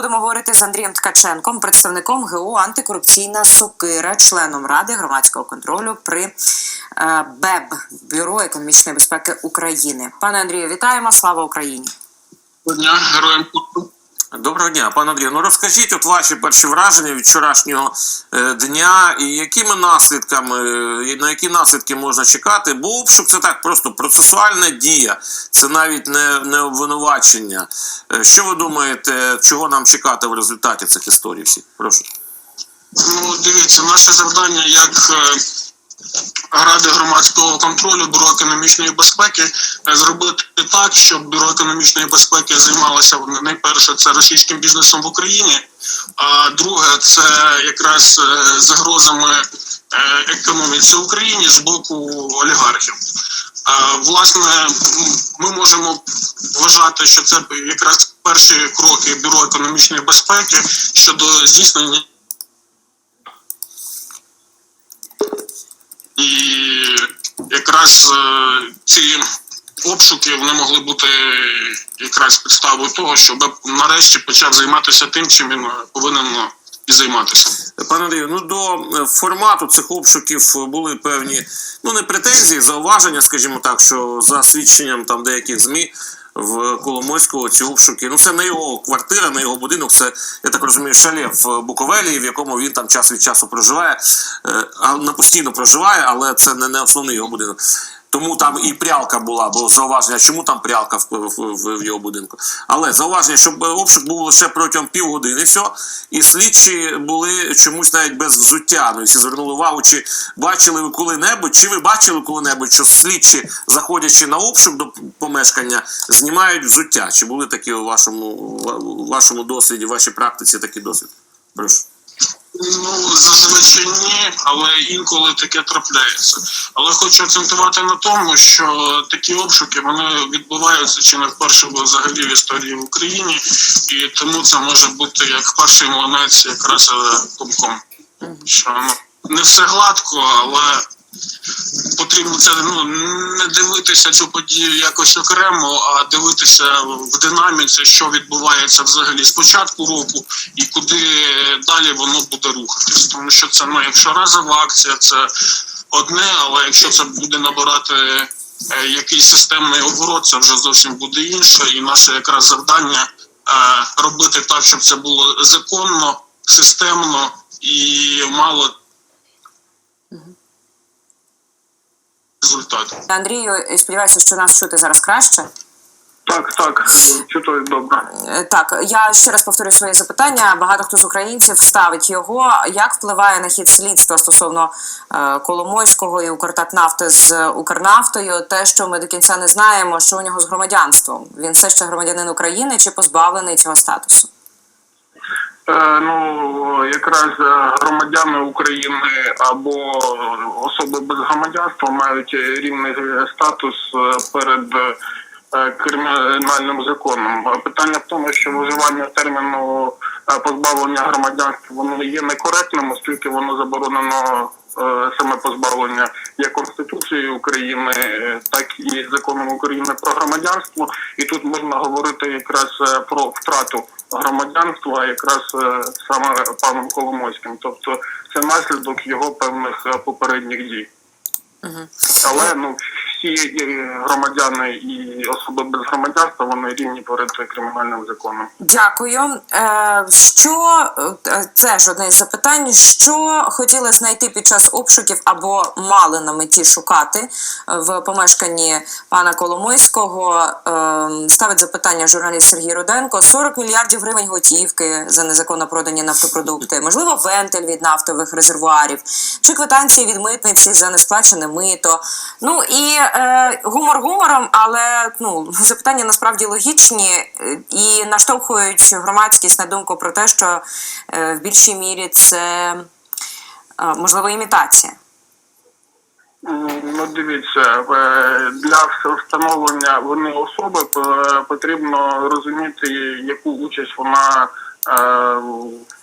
будемо говорити з Андрієм Ткаченком, представником ГО Антикорупційна Сокира, членом Ради громадського контролю при е, БЕБ Бюро економічної безпеки України. Пане Андрію, вітаємо! Слава Україні! Дня, героям. Доброго дня, пане Андрію. Ну розкажіть от ваші перші враження від вчорашнього е, дня, і якими наслідками, е, на які наслідки можна чекати? Бо обшук це так просто процесуальна дія, це навіть не, не обвинувачення. Е, Що ви думаєте, чого нам чекати в результаті цих історій? всіх? Прошу. Ну, дивіться, наше завдання як Ради громадського контролю Бюро економічної безпеки е, зробити так, щоб бюро економічної безпеки займалося найперше це російським бізнесом в Україні, а друге це якраз е, загрозами е, економіці в Україні з боку олігархів. Власне, ми можемо вважати, що це якраз перші кроки бюро економічної безпеки щодо здійснення і якраз е, ці обшуки вони могли бути якраз підставою того, щоб нарешті почав займатися тим, чим він повинен і займатися. Пане Андрію, ну до е, формату цих обшуків були певні ну не претензії, зауваження, скажімо так, що за свідченням там деяких змі. В Коломойського ці обшуки. Ну, це не його квартира, не його будинок. Це я так розумію, шале в Буковелі, в якому він там час від часу проживає, е, а на постійно проживає, але це не, не основний його будинок. Тому там і прялка була, бо зауваження, чому там прялка в, в, в, його будинку. Але зауваження, щоб обшук був лише протягом півгодини, все, і слідчі були чомусь навіть без взуття. Ну, і всі звернули увагу, чи бачили ви коли-небудь, чи ви бачили коли-небудь, що слідчі, заходячи на обшук до помешкання, знімають взуття. Чи були такі у вашому, у вашому досвіді, в вашій практиці такі досвід? Прошу. Ну, зазвичай ні, але інколи таке трапляється. Але хочу акцентувати на тому, що такі обшуки вони відбуваються чи не вперше взагалі в історії в Україні, і тому це може бути як перший млинець якраз кубком. Що ну, не все гладко, але потрібно це ну не дивитися цю подію якось окремо, а дивитися в динаміці, що відбувається взагалі з початку року і куди далі воно буде рухатись. Тому що це ну, якщо разова акція, це одне, але якщо це буде набирати е, якийсь системний оборот, це вже зовсім буде інше. І наше якраз завдання е, робити так, щоб це було законно, системно і мало результат. Андрію, сподіваюся, що нас чути зараз краще. Так, так, чудово добре. Е, Так, я ще раз повторю своє запитання. Багато хто з українців ставить його. Як впливає на хід слідства стосовно е, Коломойського і Укртатнафти з Укрнафтою? Те, що ми до кінця не знаємо, що у нього з громадянством. Він все ще громадянин України чи позбавлений цього статусу? Е, Ну, якраз е, громадяни України або особи без громадянства мають рівний статус е, перед кримінальним законом. Питання в тому, що вживання терміну позбавлення громадянства воно є некоректним, оскільки воно заборонено саме позбавлення як Конституцією України, е, так і законом України про громадянство. І тут можна говорити якраз е, про втрату громадянства, якраз е, саме паном Коломойським. Тобто це наслідок його певних е, попередніх дій. Але ну всі е, громадяни і особи без громадянства вони рівні перед кримінальним законом. Дякую. Е, Що е, це ж одне із запитань, що хотіли знайти під час обшуків або мали на меті шукати в помешканні пана Коломойського? Ставить запитання журналіст Сергій Руденко: 40 мільярдів гривень готівки за незаконно продані нафтопродукти, можливо, вентиль від нафтових резервуарів, чи квитанції від митниці за несплачене мито. Ну і е, гумор гумором, але ну запитання насправді логічні е, і наштовхують громадськість на думку про те, що е, в більшій мірі це е, можливо імітація. Ну, дивіться, е, для встановлення вини особи е, потрібно розуміти, яку участь вона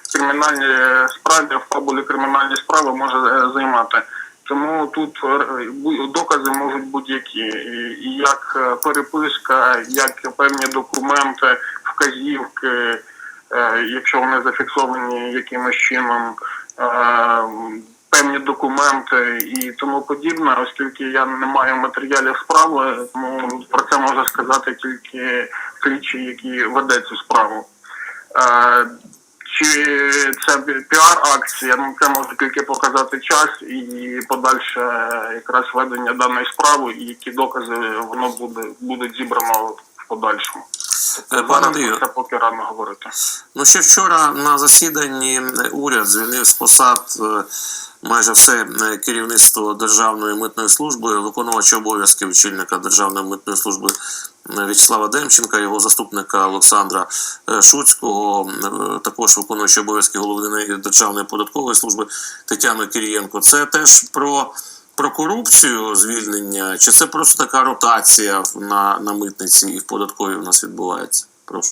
в кримінальній справі, в фабулі кримінальної справи може займати. Тому тут е, докази можуть будь-які, як е, переписка, як певні документи, вказівки, е, якщо вони зафіксовані якимось чином. Певні документи і тому подібне, оскільки я не маю матеріалів справи, тому про це може сказати тільки слідчий, який веде цю справу. Це піар-акція, ну це може тільки показати час і подальше якраз ведення даної справи, і які докази воно буде будуть зібрано в подальшому. Е, Пане Андрію, поки рано говорити. Ну, ще вчора на засіданні уряд звільнив з посад е, майже все е, керівництво Державної митної служби, виконувача обов'язків очільника Державної митної служби В'ячеслава Демченка, його заступника Олександра Шуцького, також виконуючий обов'язки голови Державної податкової служби Тетяни Кирієнко. Це теж про. Про корупцію звільнення, чи це просто така ротація на, на митниці і в податковій у нас відбувається? Прошу.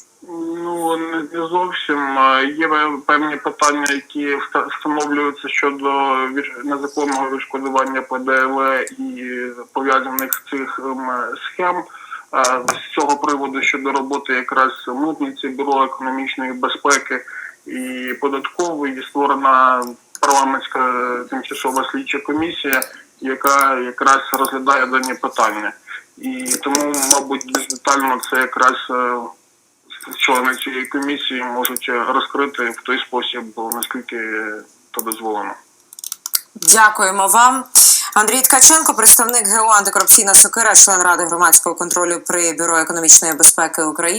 Ну не зовсім Е, є певні питання, які вста- встановлюються щодо незаконного відшкодування ПДВ і пов'язаних цих ем, схем. Е, З цього приводу щодо роботи якраз митниці, бюро економічної безпеки і податкової створена парламентська тимчасова слідча комісія, яка якраз розглядає дані питання. І тому, мабуть, більш детально це якраз члени цієї комісії можуть розкрити в той спосіб, наскільки то дозволено. Дякуємо вам. Андрій Ткаченко, представник ГО антикорупційна сокира, член ради громадського контролю при бюро економічної безпеки України.